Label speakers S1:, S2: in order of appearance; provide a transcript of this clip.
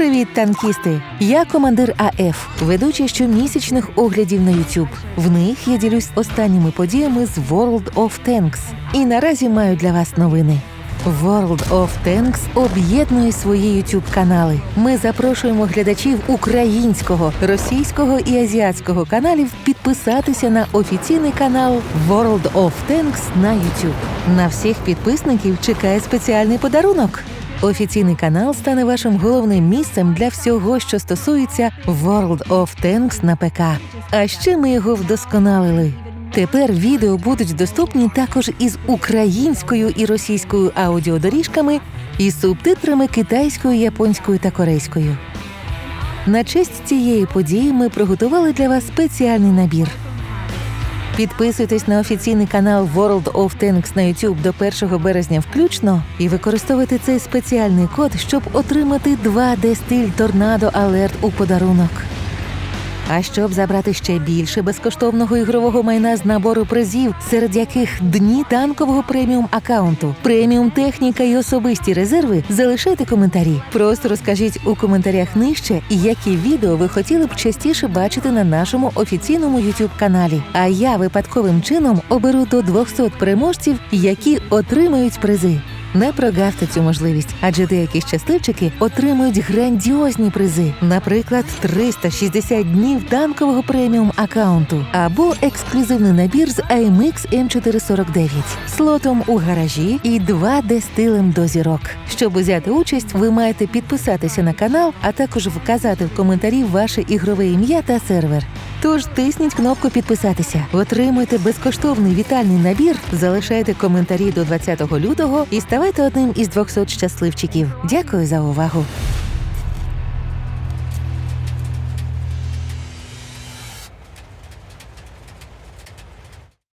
S1: Привіт, танкісти! Я командир АФ, ведуча щомісячних оглядів на YouTube. В них я ділюсь останніми подіями з World of Tanks. І наразі маю для вас новини. World of Tanks об'єднує свої youtube канали. Ми запрошуємо глядачів українського, російського і азіатського каналів підписатися на офіційний канал World of Tanks на YouTube. На всіх підписників чекає спеціальний подарунок. Офіційний канал стане вашим головним місцем для всього, що стосується World of Tanks на ПК. А ще ми його вдосконалили. Тепер відео будуть доступні також із українською і російською аудіодоріжками і субтитрами китайською, японською та корейською. На честь цієї події ми приготували для вас спеціальний набір. Підписуйтесь на офіційний канал World of Tanks на YouTube до 1 березня включно і використовуйте цей спеціальний код, щоб отримати 2D стиль Торнадо Алерт у подарунок. А щоб забрати ще більше безкоштовного ігрового майна з набору призів, серед яких дні танкового преміум аккаунту, преміум техніка і особисті резерви, залишайте коментарі. Просто розкажіть у коментарях нижче, які відео ви хотіли б частіше бачити на нашому офіційному youtube каналі. А я випадковим чином оберу до 200 переможців, які отримають призи. Не прогавте цю можливість, адже деякі щасливчики отримують грандіозні призи, наприклад, 360 днів танкового преміум аккаунту або ексклюзивний набір з AMX M449, слотом у гаражі і 2D стилем до зірок. Щоб узяти участь, ви маєте підписатися на канал, а також вказати в коментарі ваше ігрове ім'я та сервер. Тож тисніть кнопку підписатися, отримуйте безкоштовний вітальний набір, залишайте коментарі до 20 лютого і ставайте одним із 200 щасливчиків. Дякую за увагу!